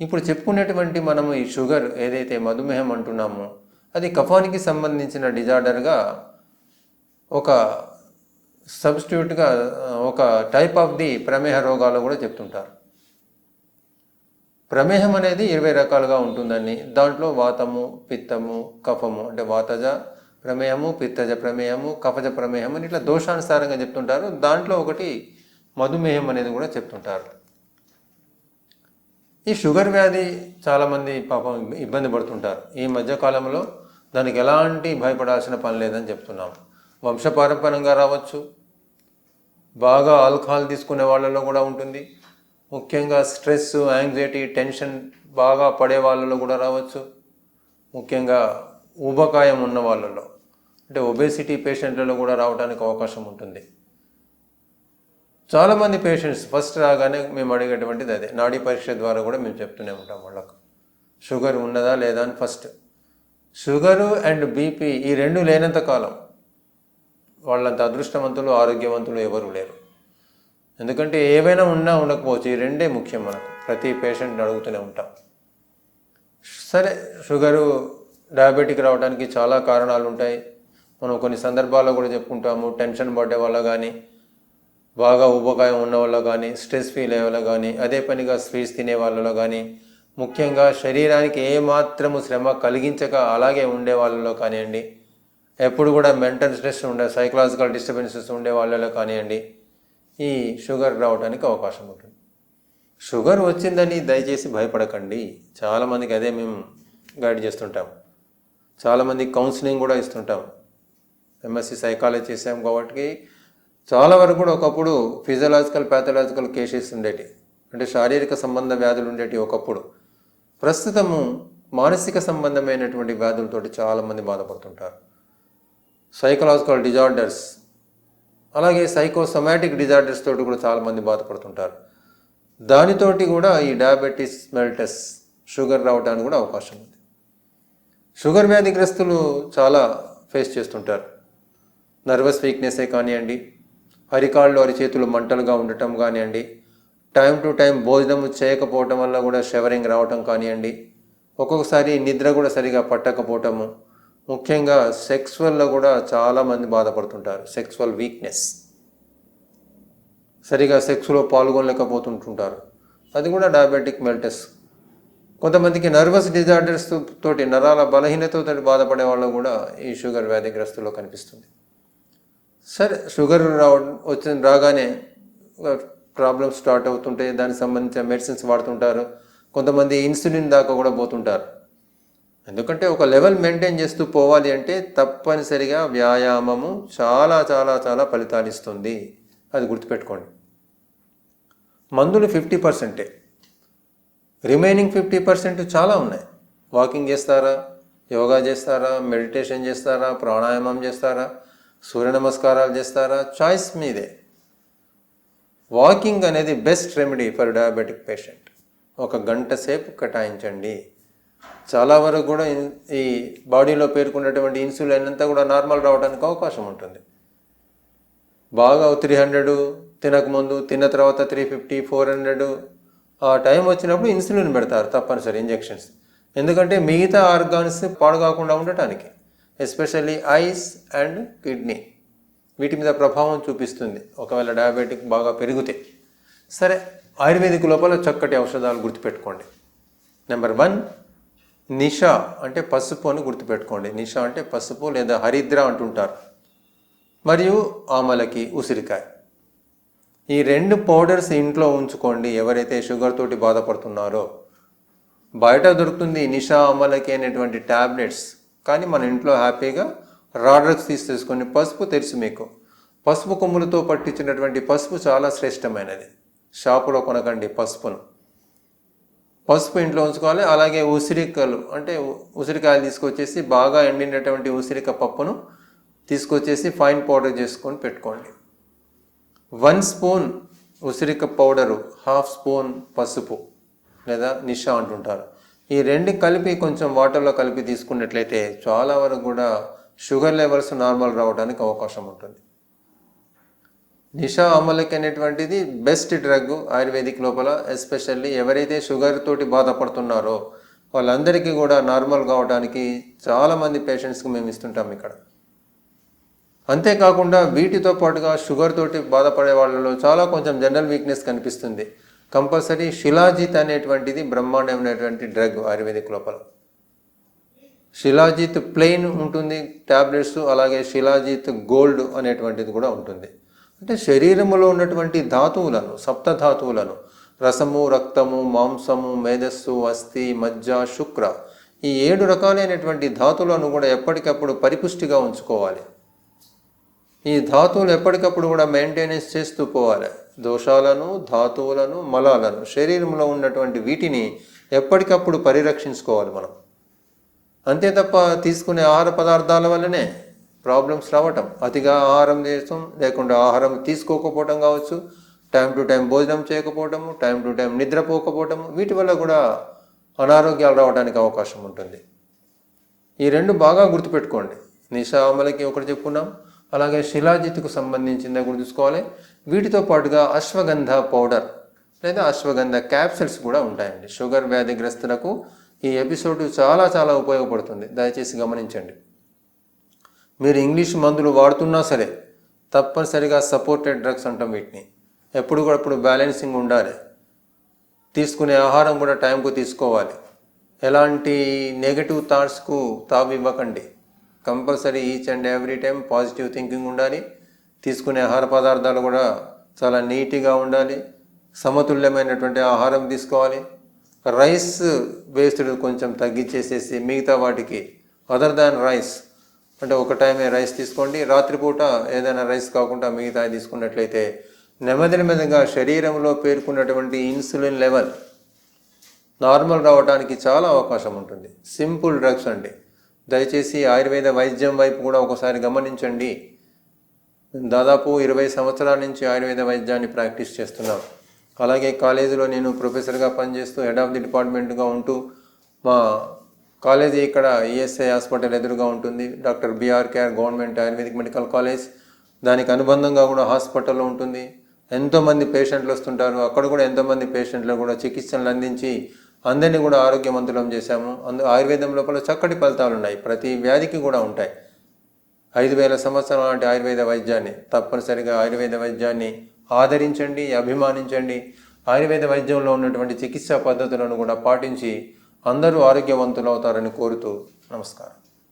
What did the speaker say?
ఇప్పుడు చెప్పుకునేటువంటి మనము ఈ షుగర్ ఏదైతే మధుమేహం అంటున్నామో అది కఫానికి సంబంధించిన డిజార్డర్గా ఒక సబ్స్టిట్యూట్గా ఒక టైప్ ఆఫ్ ది ప్రమేహ రోగాలు కూడా చెప్తుంటారు. ప్రమేహం అనేది ఇరవై రకాలుగా ఉంటుందని దాంట్లో వాతము పిత్తము కఫము అంటే వాతజ ప్రమేహము పిత్తజ ప్రమేహము కఫజ ప్రమేహం అని ఇట్లా దోషానుసారంగా చెప్తుంటారు. దాంట్లో ఒకటి మధుమేహం అనేది కూడా చెప్తుంటారు. ఈ షుగర్ వ్యాధి చాలామంది పాపం ఇబ్బంది పడుతుంటారు. ఈ మధ్యకాలంలో దానికి ఎలాంటి భయపడాల్సిన పని లేదని చెప్తున్నాం. వంశపారంపర్యంగా రావచ్చు. బాగా ఆల్కహాల్ తీసుకునే వాళ్ళలో కూడా ఉంటుంది. ముఖ్యంగా స్ట్రెస్ యాంగ్జైటీ టెన్షన్ బాగా పడే వాళ్ళలో కూడా రావచ్చు. ముఖ్యంగా ఊబకాయం ఉన్న వాళ్ళలో. అంటే ఒబేసిటీ పేషెంట్లలో కూడా రావడానికి అవకాశం ఉంటుంది. చాలామంది పేషెంట్స్ ఫస్ట్ రాగానే మేము అడిగేటువంటిది అదే. నాడీ పరీక్ష ద్వారా కూడా మేము చెప్తూనే ఉంటాం వాళ్ళకు. షుగర్ ఉన్నదా లేదా అని ఫస్ట్ షుగరు అండ్ బీపీ ఈ రెండు లేనంత కాలం వాళ్ళంత అదృష్టవంతులు ఆరోగ్యవంతులు ఎవరు లేరు. ఎందుకంటే ఏవైనా ఉన్నా ఉండకపోవచ్చు. ఈ రెండే ముఖ్యం మనకు. ప్రతి పేషెంట్ని అడుగుతూనే ఉంటాం. సరే షుగరు డయాబెటిక్ రావడానికి చాలా కారణాలు ఉంటాయి మనం కొన్ని సందర్భాల్లో కూడా చెప్పుకుంటాము. టెన్షన్ పడ్డే వల్ల కానీ బాగా ఊబకాయం ఉన్న వాళ్ళు కానీ స్ట్రెస్ ఫీల్ అయ్యే కానీ అదే పనిగా స్వీట్స్ తినే వాళ్ళలో కానీ ముఖ్యంగా శరీరానికి ఏమాత్రము శ్రమ కలిగించక అలాగే ఉండే వాళ్ళలో కానివ్వండి ఎప్పుడు కూడా మెంటల్ స్ట్రెస్ ఉండే సైకలాజికల్ డిస్టర్బెన్సెస్ ఉండే వాళ్ళలో కానివ్వండి ఈ షుగర్ రావడానికి అవకాశం ఉంటుంది. షుగర్ వచ్చిందని దయచేసి భయపడకండి. చాలామందికి అదే మేము గైడ్ చేస్తుంటాం. చాలామంది కౌన్సిలింగ్ కూడా ఇస్తుంటాం. ఎంఎస్సి సైకాలజీ చేసాం కాబట్టి చాలా వరకు కూడా ఒకప్పుడు ఫిజియలాజికల్ ప్యాథలాజికల్ కేసెస్ ఉండేటి. అంటే శారీరక సంబంధ వ్యాధులు ఉండేటి ఒకప్పుడు. ప్రస్తుతము మానసిక సంబంధమైనటువంటి వ్యాధులతోటి చాలామంది బాధపడుతుంటారు. సైకలాజికల్ డిజార్డర్స్ అలాగే సైకోసమాటిక్ డిజార్డర్స్ తోటి కూడా చాలామంది బాధపడుతుంటారు. దానితోటి కూడా ఈ డయాబెటీస్ మెల్టస్ షుగర్ రావడానికి కూడా అవకాశం ఉంది. షుగర్ వ్యాధిగ్రస్తులు చాలా ఫేస్ చేస్తుంటారు. నర్వస్ వీక్నెస్సే కానివ్వండి అరికాళ్ళు అరిచేతులు మంటలుగా ఉండటం కానివ్వండి టైం టు టైం భోజనం చేయకపోవటం వల్ల కూడా షవరింగ్ రావటం కానివ్వండి ఒక్కొక్కసారి నిద్ర కూడా సరిగా పట్టకపోవటము ముఖ్యంగా సెక్స్వల్లో కూడా చాలామంది బాధపడుతుంటారు సెక్స్వల్ వీక్నెస్. సరిగా సెక్స్లో పాల్గొనలేకపోతుంటుంటారు. అది కూడా డయాబెటిక్ మెల్టెస్. కొంతమందికి నర్వస్ డిజార్డర్స్ తోటి నరాల బలహీనతతో బాధపడే వాళ్ళు కూడా ఈ షుగర్ వ్యాధిగ్రస్తులో కనిపిస్తుంది. సరే షుగర్ రావ వచ్చిన రాగానే ప్రాబ్లమ్స్ స్టార్ట్ అవుతుంటాయి దానికి సంబంధించిన మెడిసిన్స్ వాడుతుంటారు. కొంతమంది ఇన్సులిన్ దాకా కూడా పోతుంటారు. ఎందుకంటే ఒక లెవెల్ మెయింటైన్ చేస్తూ పోవాలి అంటే తప్పనిసరిగా వ్యాయామము చాలా చాలా చాలా ఫలితాలు ఇస్తుంది. అది గుర్తుపెట్టుకోండి. మందులు ఫిఫ్టీ పర్సెంటే. రిమైనింగ్ ఫిఫ్టీ పర్సెంట్ చాలా ఉన్నాయి. వాకింగ్ చేస్తారా? యోగా చేస్తారా? మెడిటేషన్ చేస్తారా? ప్రాణాయామం చేస్తారా? సూర్య నమస్కారాలు చేస్తారా? చాయిస్ మీదే. వాకింగ్ అనేది best remedy for diabetic patient ఒక గంట సేపు కేటాయించండి. చాలా వరకు కూడా ఈ బాడీలో పేర్కొన్నటువంటి ఇన్సులిన్ అంతా కూడా నార్మల్ రావడానికి అవకాశం ఉంటుంది. బాగా త్రీ హండ్రెడ్ తినకముందు తిన్న తర్వాత త్రీ ఫిఫ్టీ ఫోర్ హండ్రెడ్ ఆ టైం వచ్చినప్పుడు ఇన్సులిన్ పెడతారు తప్పనిసరి ఇంజెక్షన్స్. ఎందుకంటే మిగతా ఆర్గాన్స్ పాడు కాకుండా ఉండటానికి. Especially eyes and kidney. వీటి మీద ప్రభావం చూపిస్తుంది. ఒకవేళ డయాబెటిక్ బాగా పెరిగితే. సరే ఆయుర్వేదిక్ లోపల చక్కటి ఔషధాలు గుర్తుపెట్టుకోండి. నెంబర్ వన్ నిషా అంటే పసుపు అని గుర్తుపెట్టుకోండి. నిషా అంటే పసుపు లేదా హరిద్ర అంటుంటారు. మరియు ఆమలకి ఉసిరికాయ. ఈ రెండు పౌడర్స్ ఇంట్లో ఉంచుకోండి. ఎవరైతే షుగర్ తోటి బాధపడుతున్నారో. బయట దొరుకుతుంది నిషా అమలకి అనేటువంటి ట్యాబ్లెట్స్ కానీ మన ఇంట్లో హ్యాపీగా రా డ్రగ్స్ తీసి పసుపు తెలుసు మీకు. పసుపు కొమ్ములతో పట్టించినటువంటి పసుపు చాలా శ్రేష్టమైనది. షాపులో కొనకండి పసుపును. పసుపు ఇంట్లో ఉంచుకోవాలి. అలాగే ఉసిరికలు అంటే ఉసిరికాయలు తీసుకొచ్చేసి బాగా ఎండినటువంటి ఉసిరిక పప్పును తీసుకొచ్చేసి ఫైన్ పౌడర్ చేసుకొని పెట్టుకోండి. వన్ స్పూన్ ఉసిరిక పౌడరు హాఫ్ స్పూన్ పసుపు లేదా నిషా అంటుంటారు. ఈ రెండు కలిపి కొంచెం వాటర్లో కలిపి తీసుకున్నట్లయితే చాలా వరకు కూడా షుగర్ లెవెల్స్ నార్మల్ రావడానికి అవకాశం ఉంటుంది. నిషా అమలకి అనేటువంటిది బెస్ట్ డ్రగ్ ఆయుర్వేదిక్ లోపల ఎస్పెషల్లీ ఎవరైతే షుగర్ తోటి బాధపడుతున్నారో వాళ్ళందరికీ కూడా నార్మల్ కావడానికి చాలామంది పేషెంట్స్కి మేము ఇస్తుంటాం ఇక్కడ. అంతేకాకుండా వీటితో పాటుగా షుగర్ తోటి బాధపడే వాళ్ళలో చాలా కొంచెం జనరల్ వీక్నెస్ కనిపిస్తుంది. కంపల్సరీ శిలాజిత్ అనేటువంటిది బ్రహ్మాండమైనటువంటి డ్రగ్ ఆయుర్వేదిక్ లోపల. శిలాజిత్ ప్లెయిన్ ఉంటుంది ట్యాబ్లెట్స్ అలాగే శిలాజిత్ గోల్డ్ అనేటువంటిది కూడా ఉంటుంది. అంటే శరీరంలో ఉన్నటువంటి ధాతువులను సప్త ధాతువులను రసము రక్తము మాంసము మేధస్సు అస్థి మజ్జ శుక్ర ఈ ఏడు రకాలైనటువంటి ధాతువులను కూడా ఎప్పటికప్పుడు పరిపుష్టిగా ఉంచుకోవాలి. ఈ ధాతువులు ఎప్పటికప్పుడు కూడా మెయింటెనెన్స్ చేస్తూ పోవాలి. దోషాలను ధాతువులను మలాలను శరీరంలో ఉన్నటువంటి వీటిని ఎప్పటికప్పుడు పరిరక్షించుకోవాలి మనం. అంతే తప్ప తీసుకునే ఆహార పదార్థాల వల్లనే ప్రాబ్లమ్స్ రావటం. అతిగా ఆహారం చేస్తాం లేకుండా ఆహారం తీసుకోకపోవటం కావచ్చు టైం టు టైం భోజనం చేయకపోవటము టైం టు టైం నిద్రపోకపోవటము వీటి వల్ల కూడా అనారోగ్యాలు రావడానికి అవకాశం ఉంటుంది. ఈ రెండు బాగా గుర్తుపెట్టుకోండి. నిషా అమలకి ఒకటి చెప్పుకున్నాం. అలాగే శిలాజిత్కు సంబంధించింది కూడా చూసుకోవాలి. వీటితో పాటుగా అశ్వగంధ పౌడర్ లేదా అశ్వగంధ క్యాప్సిల్స్ కూడా ఉంటాయండి. షుగర్ వ్యాధిగ్రస్తులకు ఈ ఎపిసోడ్ చాలా చాలా ఉపయోగపడుతుంది. దయచేసి గమనించండి. మీరు ఇంగ్లీష్ మందులు వాడుతున్నా సరే తప్పనిసరిగా సపోర్టెడ్ డ్రగ్స్ అంటాం వీటిని. ఎప్పుడు కూడా బ్యాలెన్సింగ్ ఉండాలి. తీసుకునే ఆహారం కూడా టైంకు తీసుకోవాలి. ఎలాంటి నెగటివ్ థాట్స్కు తావివ్వకండి. Compulsory each and every time positive thinking ఉండాలి. తీసుకునే ఆహార పదార్థాలు కూడా చాలా నీట్గా ఉండాలి. సమతుల్యమైనటువంటి ఆహారం తీసుకోవాలి. రైస్ వేస్డ్ కొంచెం తగ్గించేసేసి మిగతా వాటికి అదర్ దాన్ రైస్ అంటే ఒక టైమే రైస్ తీసుకోండి. రాత్రిపూట ఏదైనా రైస్ కాకుండా మిగతా తీసుకున్నట్లయితే నెమ్మది నెమ్మదిగా శరీరంలో పేర్కొన్నటువంటి ఇన్సులిన్ లెవెల్ నార్మల్ రావడానికి చాలా అవకాశం ఉంటుంది. సింపుల్ డ్రగ్స్ అండి. దయచేసి ఆయుర్వేద వైద్యం వైపు కూడా ఒకసారి గమనించండి. దాదాపు ఇరవై సంవత్సరాల నుంచి ఆయుర్వేద వైద్యాన్ని ప్రాక్టీస్ చేస్తున్నాం. అలాగే కాలేజీలో నేను ప్రొఫెసర్గా పనిచేస్తూ హెడ్ ఆఫ్ ది డిపార్ట్మెంట్గా ఉంటూ మా కాలేజీ ఇక్కడ ఈఎస్ఐ హాస్పిటల్ ఎదురుగా ఉంటుంది. Doctor BR KR government ayurvedic medical college. దానికి అనుబంధంగా కూడా హాస్పిటల్లో ఉంటుంది. ఎంతోమంది పేషెంట్లు వస్తుంటారు. అక్కడ కూడా ఎంతోమంది పేషెంట్లు కూడా చికిత్సలు అందించి అందరినీ కూడా ఆరోగ్యవంతులం చేశాము. అందు ఆయుర్వేదం లోపల చక్కటి ఫలితాలు ఉన్నాయి. ప్రతి వ్యాధికి కూడా ఉంటాయి. ఐదు వేల సంవత్సరాల నాటి ఆయుర్వేద వైద్యాన్ని తప్పనిసరిగా ఆయుర్వేద వైద్యాన్ని ఆదరించండి అభిమానించండి. ఆయుర్వేద వైద్యంలో ఉన్నటువంటి చికిత్సా పద్ధతులను కూడా పాటించి అందరూ ఆరోగ్యవంతులు అవుతారని కోరుతూ నమస్కారం.